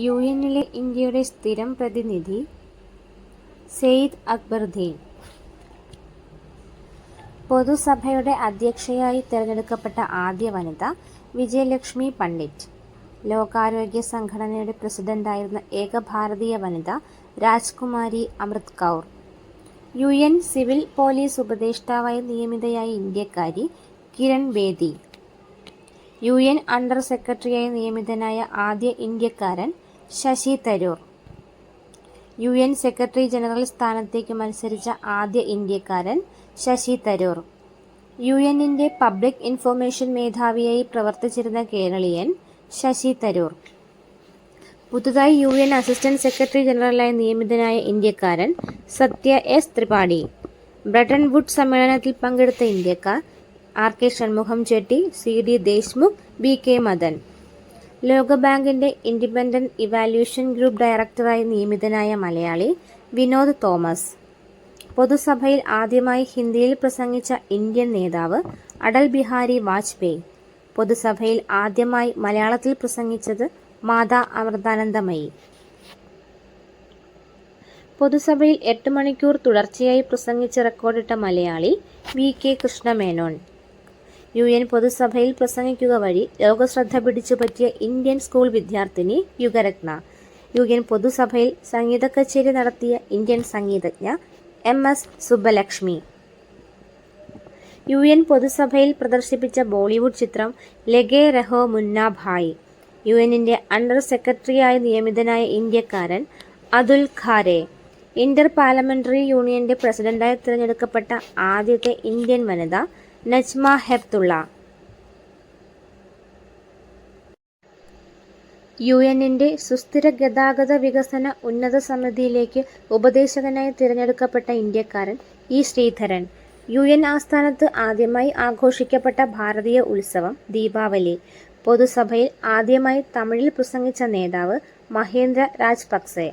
U എന്നിലെ ഇന്ത്യയുടെ സ്ഥിരം പ്രതിനിധി സെയ്ദ് അക്ബറുദ്ദീൻ പൊതുസഭയുടെ അധ്യക്ഷയായി തിരഞ്ഞെടുക്കപ്പെട്ട ആദ്യ വനിത വിജയലക്ഷ്മി പണ്ഡിറ്റ്. ലോകാരോഗ്യ സംഘടനയുടെ പ്രസിഡന്റായിരുന്ന ഏക ഭാരതീയ വനിത Rajkumari Amrit Kaur. U N civil police ഉപദേഷ്ടാവായി നിയമിതയായ ഇന്ത്യക്കാരി Kiran Bedi. U N under സെക്രട്ടറിയായി നിയമിതനായ ആദ്യ ഇന്ത്യക്കാരൻ Shashi Tharoor. U N secretary general സ്ഥാനത്തേക്ക് മത്സരിച്ച ആദ്യ ഇന്ത്യക്കാരൻ ശശി തരൂർ. യു എന്നിന്റെ പബ്ലിക് ഇൻഫർമേഷൻ മേധാവിയായി പ്രവർത്തിച്ചിരുന്ന കേരളീയൻ ശശി തരൂർ. പുതുതായി യു എൻ അസിസ്റ്റന്റ് സെക്രട്ടറി ജനറലായി നിയമിതനായ ഇന്ത്യക്കാരൻ Satya S Tripathi. Bretton Wood സമ്മേളനത്തിൽ പങ്കെടുത്ത ഇന്ത്യക്കാർ R K Shanmukham Chetty C D Deshmukh B K Madan. ലോകബാങ്കിന്റെ independent evaluation group ഡയറക്ടറായി നിയമിതനായ മലയാളി വിനോദ് തോമസ്. പൊതുസഭയിൽ ആദ്യമായി ഹിന്ദിയിൽ പ്രസംഗിച്ച ഇന്ത്യൻ നേതാവ് അടൽ ബിഹാരി വാജ്പേയി. പൊതുസഭയിൽ ആദ്യമായി മലയാളത്തിൽ പ്രസംഗിച്ചത് മാതാ അമൃതാനന്ദമയി. പൊതുസഭയിൽ എട്ട് മണിക്കൂർ തുടർച്ചയായി പ്രസംഗിച്ച് റെക്കോർഡിട്ട Malayali V K Krishna Menon. U N പൊതുസഭയിൽ പ്രസംഗിക്കുക വഴി ലോകശ്രദ്ധ പിടിച്ചുപറ്റിയ ഇന്ത്യൻ സ്കൂൾ വിദ്യാർത്ഥിനി യുഗരത്ന. യു എൻ പൊതുസഭയിൽ സംഗീത കച്ചേരി നടത്തിയ Indian സംഗീതജ്ഞ M S Subbulakshmi. U N പൊതുസഭയിൽ പ്രദർശിപ്പിച്ച ബോളിവുഡ് ചിത്രം ലഗേ രഹോ മുന്ന ഭായ്. യു എന്നിന്റെ അണ്ടർ സെക്രട്ടറിയായി നിയമിതനായ ഇന്ത്യക്കാരൻ അതുൽ ഖാരെ. ഇന്റർ പാർലമെന്ററി യൂണിയന്റെ പ്രസിഡന്റായി തിരഞ്ഞെടുക്കപ്പെട്ട ആദ്യത്തെ ഇന്ത്യൻ വനിത നജ്മ ഹെബ്തുള്ള യു എന്നിന്റെ സുസ്ഥിര ഗതാഗത വികസന ഉന്നത സമിതിയിലേക്ക് ഉപദേശകനായി തിരഞ്ഞെടുക്കപ്പെട്ട ഇന്ത്യക്കാരൻ ഇ ശ്രീധരൻ. യു എൻ ആസ്ഥാനത്ത് ആദ്യമായി ആഘോഷിക്കപ്പെട്ട ഭാരതീയ ഉത്സവം ദീപാവലി. പൊതുസഭയിൽ ആദ്യമായി തമിഴിൽ പ്രസംഗിച്ച നേതാവ് മഹേന്ദ്ര രാജപക്സെ